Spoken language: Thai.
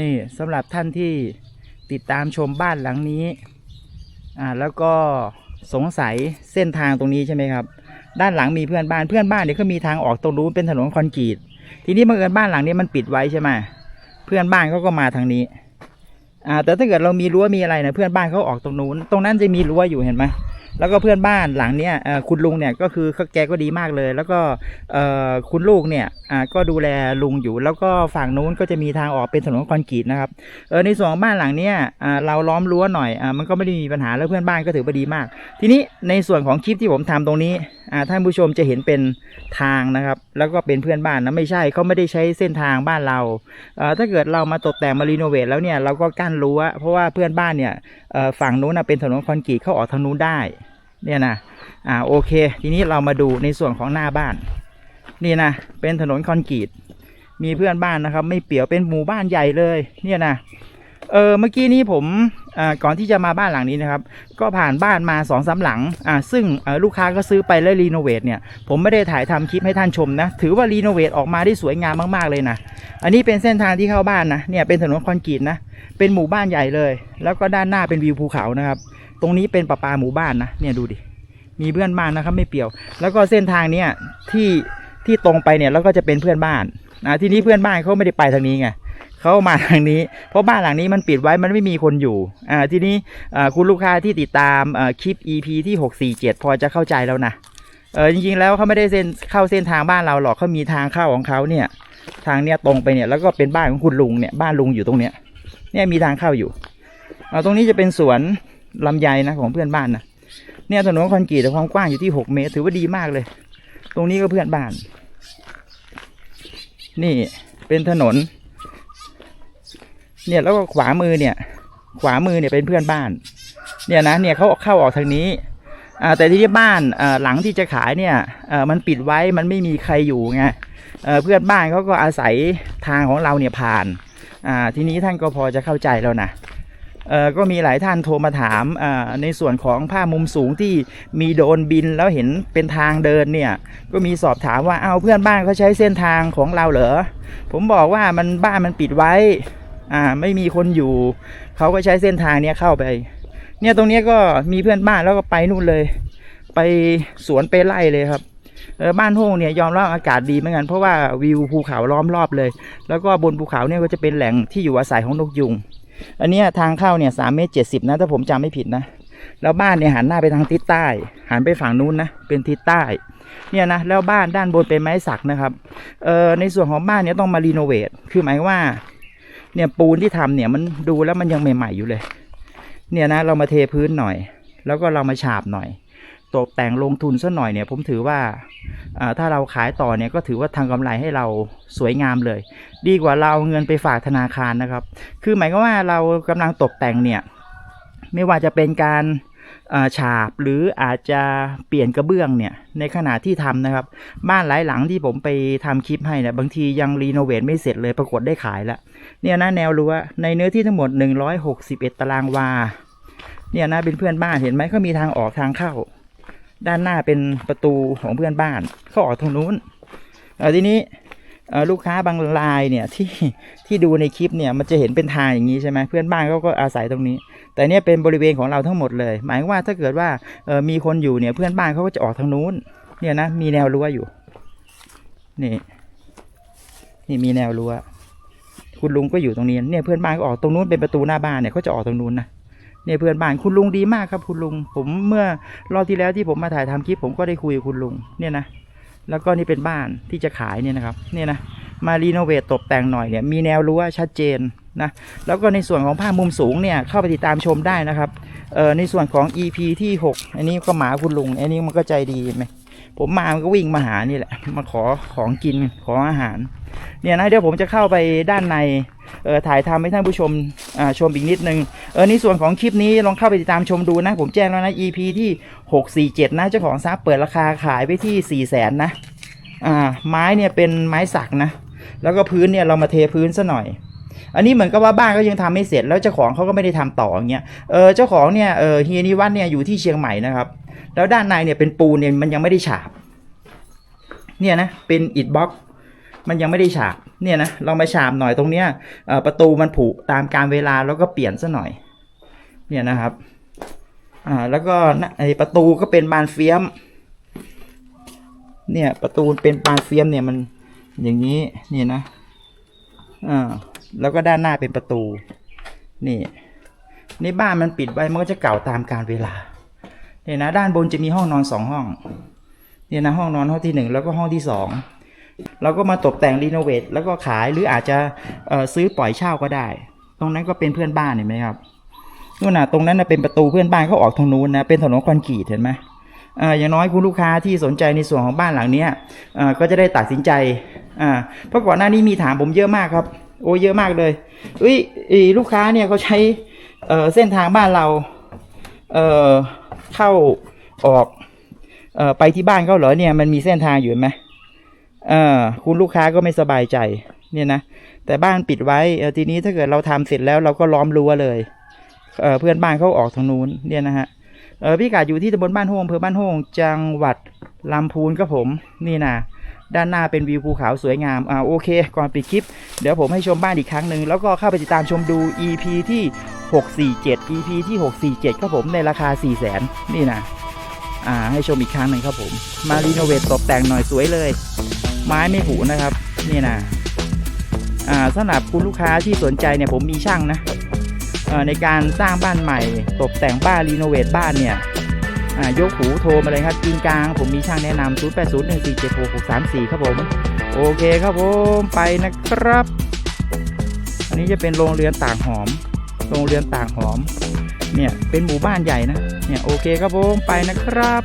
นี่สำหรับท่านที่ติดตามชมบ้านหลังนี้อ่าแล้วก็สงสัยเส้นทางตรงนี้ใช่ไหมครับ ด้านหลังมีเพื่อนบ้านเพื่อนบ้านเนี่ยก็มีทางออกตรงนู้นเป็นถนนคอนกรีตทีนี้บังเอิญบ้านหลังนี้มันปิดไว้ใช่ไหมเพื่อนบ้านเขาก็มาทางนี้อ่าแต่ถ้าเกิดเรามีรั้วมีอะไรนะเพื่อนบ้านเขาออกตรงนู้น ตรงนั้นจะมีรั้วอยู่เห็นไหม แล้วก็เพื่อนบ้านหลังเนี้ยคุณลุงเนี่ยก็คือเขาแกก็ดีมากเลย แล้วก็คุณลูกเนี่ยก็ดูแลลุงอยู่ แล้วก็ฝั่งนู้นก็จะมีทางออกเป็นถนนคอนกรีตนะครับเออในส่วนของบ้านหลังเนี้ยเราล้อมรั้วหน่อยอมันก็ไม่ได้มีปัญหาแล้วเพื่อนบ้านก็ถือว่าดีมาก ทีนี้ในส่วนของคลิปที่ผมทำตรงนี้ท่านผู้ชมจะเห็นเป็นทางนะครับ แล้วก็เป็นเพื่อนบ้านนะไม่ใช่เขาไม่ได้ใช้เส้นทางบ้านเราเถ้าเกิดเรามาตกแต่งมารีโนเวทแล้วเนี่ยเราก็กั้นรั้วเพราะว่าเพื่อนบ้านเนี่ยฝั่งนู้นเป็นถนนคอนกรีตเข้าออกทางนู้นได้ เนี่ยนะอ่าโอเค ทีนี้เรามาดูในส่วนของหน้าบ้าน นี่นะเป็นถนนคอนกรีตมีเพื่อนบ้านนะครับ ไม่เปียวเป็นหมู่บ้านใหญ่เลย เนี่ยนะเออเมื่อกี้นี้ผมอ่าก่อนที่จะมาบ้านหลังนี้นะครับ ก็ผ่านบ้านมาสองสามหลังอ่าซึ่งลูกค้าก็ซื้อไปแล้วรีโนเวทเนี่ยผมไม่ได้ถ่ายทำคลิปให้ท่านชมนะ ถือว่ารีโนเวทออกมาได้สวยงามมากๆเลยนะ อันนี้เป็นเส้นทางที่เข้าบ้านนะเนี่ยเป็นถนนคอนกรีตนะ เป็นหมู่บ้านใหญ่เลย แล้วก็ด้านหน้าเป็นวิวภูเขานะครับ ตรงนี้เป็นประปาหมู่บ้านนะเนี่ยดูดิมีเพื่อนบ้านนะครับไม่เปี่ยว แล้วก็เส้นทางเนี่ยที่ที่ตรงไปเนี่ยแล้วก็จะเป็นเพื่อนบ้านนะที่นี้เพื่อนบ้านเขาไม่ได้ไปทางนี้ไงเขามาทางนี้ เพราะบ้านหลังนี้มันปิดไว้มันไม่มีคนอยู่อ่าทีนี้อ่าคุณลูกค้าที่ติดตามอ่าคลิป EP ที่ 647 พอจะเข้าใจแล้วนะเออจริงๆแล้วเขาไม่ได้เส้นเข้าเส้นทางบ้านเราหรอกเขามีทางเข้าของเขาเนี่ย ทางเนี้ยตรงไปเนี่ยแล้วก็เป็นบ้านของคุณลุงเนี่ยบ้านลุงอยู่ตรงเนี้ยเนี่ยมีทางเข้าอยู่เอาตรงนี้จะเป็นสวน ลำไยนะของเพื่อนบ้านนะเนี่ยถนนคอนกรีตแต่ความกว้างอยู่ที่6เมตร ถือว่าดีมากเลย ตรงนี้ก็เพื่อนบ้าน นี่เป็นถนน เนี่ยแล้วก็ขวามือเนี่ย ขวามือเนี่ยเป็นเพื่อนบ้าน เนี่ยนะเนี่ยเขาเข้าออกทางนี้อ่าแต่ที่บ้านหลังที่จะขายเนี่ยมันปิดไว้มันไม่มีใครอยู่ไงเพื่อนบ้านเขาก็อาศัยทางของเราเนี่ยผ่านทีนี้ท่านก็พอจะเข้าใจแล้วนะ ก็มีหลายท่านโทรมาถามในส่วนของภาพมุมสูงที่มีโดนบินแล้วเห็นเป็นทางเดินเนี่ยก็มีสอบถามว่าเอาเพื่อนบ้านเขาใช้เส้นทางของเราเหรอผมบอกว่ามันบ้านมันปิดไว้อ่าไม่มีคนอยู่ เขาก็ใช้เส้นทางเนี้ยเข้าไป เนี่ยตรงนี้ก็มีเพื่อนบ้านแล้วก็ไปนู่นเลย ไปสวนไปไร่เลยครับเออบ้านโฮงเนี่ยยอมรับอากาศดีเหมือนกันเพราะว่าวิวภูเขาล้อมรอบเลย แล้วก็บนภูเขาเนี่ยก็จะเป็นแหล่งที่อยู่อาศัยของนกยุง อันนี้ทางเข้าเนี่ยสามเมตรเจ็ดสิบนะถ้าผมจำไม่ผิดนะ แล้วบ้านเนี่ยหันหน้าไปทางทิศใต้ หันไปฝั่งนู้นนะ เป็นทิศใต้ เนี่ยนะ แล้วบ้านด้านบนเป็นไม้สักนะครับ เอ่อ ในส่วนของบ้านเนี่ยต้องมารีโนเวท คือหมายว่า เนี่ยปูนที่ทำเนี่ยมันดูแล้วมันยังใหม่ๆอยู่เลย เนี่ยนะเรามาเทพื้นหน่อย แล้วก็เรามาฉาบหน่อย ตกแต่งลงทุนสักหน่อยเนี่ยผมถือว่าถ้าเราขายต่อเนี่ยก็ถือว่าทางกำไรให้เราสวยงามเลย ดีกว่าเราเอาเงินไปฝากธนาคารนะครับ คือหมายก็ว่าเรากำลังตกแต่งเนี่ยไม่ว่าจะเป็นการฉาบหรืออาจจะเปลี่ยนกระเบื้องเนี่ยในขณะที่ทำนะครับ บ้านหลายหลังที่ผมไปทำคลิปให้เนี่ยบางทียังรีโนเวทไม่เสร็จเลยปรากฏได้ขายแล้วเนี่ยนะแนวรั้วในเนื้อที่ทั้งหมด 161 ตารางวาเนี่ยนะเป็นเพื่อนบ้านเห็นไหมเขามีทางออกทางเข้า ด้านหน้าเป็นประตูของเพื่อนบ้านเขาออกทางนู้นทีนี้ลูกค้าบางรายเนี่ยที่ที่ดูในคลิปเนี่ยมันจะเห็นเป็นทางอย่างนี้ใช่ไหมเพื่อนบ้านเขาก็อาศัยตรงนี้ แต่เนี่ยเป็นบริเวณของเราทั้งหมดเลย หมายว่าถ้าเกิดว่ามีคนอยู่เนี่ยเพื่อนบ้านเขาก็จะออกทางนู้นเนี่ยนะมีแนวรั้วอยู่นี่นี่มีแนวรั้วคุณลุงก็อยู่ตรงนี้เนี่ยเพื่อนบ้านก็ออกตรงนู้นเป็นประตูหน้าบ้านเนี่ยเขาจะออกตรงนู้นนะ เนี่ยเพื่อนบ้านคุณลุงดีมากครับ คุณลุง ผมเมื่อรอบที่แล้วที่ผมมาถ่ายทำคลิป ผมก็ได้คุยกับคุณลุงเนี่ยนะแล้วก็นี่เป็นบ้านที่จะขายเนี่ยนะครับเนี่ยนะมารีโนเวทตกแต่งหน่อยเนี่ยมีแนวรั้วชัดเจนนะแล้วก็ในส่วนของภาพมุมสูงเนี่ยเข้าไปติดตามชมได้นะครับเอ่อในส่วนของ EP ที่ 6 อันนี้ก็หมาคุณลุง อันนี้มันก็ใจดีไหมผมมามันก็วิ่งมาหานี่แหละมาขอของกินขออาหารเนี่ยนะเดี๋ยวผมจะเข้าไปด้านใน ออถ่ายทำให้ท่านผู้ชมอ่าชมอีกนิดนึงเออในส่วนของคลิปนี้ลองเข้าไปติดตามชมดูนะ ผมแจ้งแล้วนะ EP ที่ 647 นะเจ้าของทรัพย์เปิดราคาขายไปที่ 4 0 0 0 0นนะอ่าไม้เนี่ยเป็นไม้สักนะ แล้วก็พื้นเนี่ยเรามาเทพื้นซะหน่อย อันนี้เหมือนกับว่าบ้านก็ยังทำไม่เสร็จ แล้วเจ้าของเขาก็ไม่ได้ทำต่ออย่างเงี้ยเออเจ้าของเนี่ยเออเฮียนิวัฒน์เนี่ยอยู่ที่เชียงใหม่นะครับ แล้วด้านในเนี่ยเป็นปูนเนี่ยมันยังไม่ได้ฉาบเนี่ยนะเป็นอิฐบล็อก มันยังไม่ได้ฉาบเนี่ยนะเรามาฉาบหน่อยตรงเนี้ยประตูมันผุตามการเวลาแล้วก็เปลี่ยนซะหน่อย เนี่ยนะครับอ่าแล้วก็นะไอประตูก็เป็นบานเฟียม เนี่ยประตูเป็นบานเฟียมเนี่ยมันอย่างนี้นี่นะอ่าแล้วก็ด้านหน้าเป็นประตู นี่นี่บ้านมันปิดไว้มันก็จะเก่าตามการเวลาเนี่ยนะด้านบนจะมีห้องนอนสองห้องเนี่ยนะห้องนอนห้องที่หนึ่งแล้วก็ห้องที่สอง เราก็มาตกแต่งรีโนเวทแล้วก็ขายหรืออาจจะซื้อปล่อยเช่าก็ได้ ตรงนั้นก็เป็นเพื่อนบ้านเห็นไหมครับนู่นน่ะตรงนั้นนะเป็นประตูเพื่อนบ้านเขาออกทางนู้นนะเป็นถนนคอนกรีตเห็นไหมอย่างน้อยคุณลูกค้าที่สนใจในส่วนของบ้านหลังเนี้ยก็จะได้ตัดสินใจเพราะก่อนหน้านี้มีถามผมเยอะมากครับ โอ้เยอะมากเลยเอ้ยลูกค้าเนี่ยเขาใช้เส้นทางบ้านเราเเข้าออกอไปที่บ้านเขาเหรอเนี่ยมันมีเส้นทางอยู่ไหม เออคุณลูกค้าก็ไม่สบายใจ เนี่ยนะ แต่บ้านปิดไว้เออทีนี้ถ้าเกิดเราทำเสร็จแล้วเราก็ล้อมรั้วเลยเออเพื่อนบ้านเขาออกทางนู้น เนี่ยนะฮะเออพี่กาดอยู่ที่ตำบลบ้านโฮงอำเภอบ้านโฮงจังหวัดลำพูนครับผม นี่นะด้านหน้าเป็นวิวภูเขาสวยงาม อ่าโอเค ก่อนปิดคลิป เดี๋ยวผมให้ชมบ้านอีกครั้งหนึ่ง แล้วก็เข้าไปติดตามชมดู EP ที่ 647 EP ที่ 647 ครับผมในราคา 4 0 0 0 0นนี่นะ อ่า ให้ชมอีกครั้งหนึ่งครับผม มารีโนเวทตกแต่งหน่อยสวยเลย ไม้ไม่ผุนะครับ นี่นะอ่าสำหรับคุณลูกค้าที่สนใจเนี่ยผมมีช่างนะเอ่อในการสร้างบ้านใหม่ ตกแต่งบ้านรีโนเวทบ้านเนี่ยอ่ายกหูโทรมาเลยครับกินกลาง ผมมีช่างแนะนำ 0 8 0 1 4 7 6 6 3 4 ครับผม โอเคครับผมไปนะครับ อันนี้จะเป็นโรงเรือนต่างหอม โรงเรือนต่างหอม เนี่ยเป็นหมู่บ้านใหญ่นะ เนี่ยโอเคครับผมไปนะครับ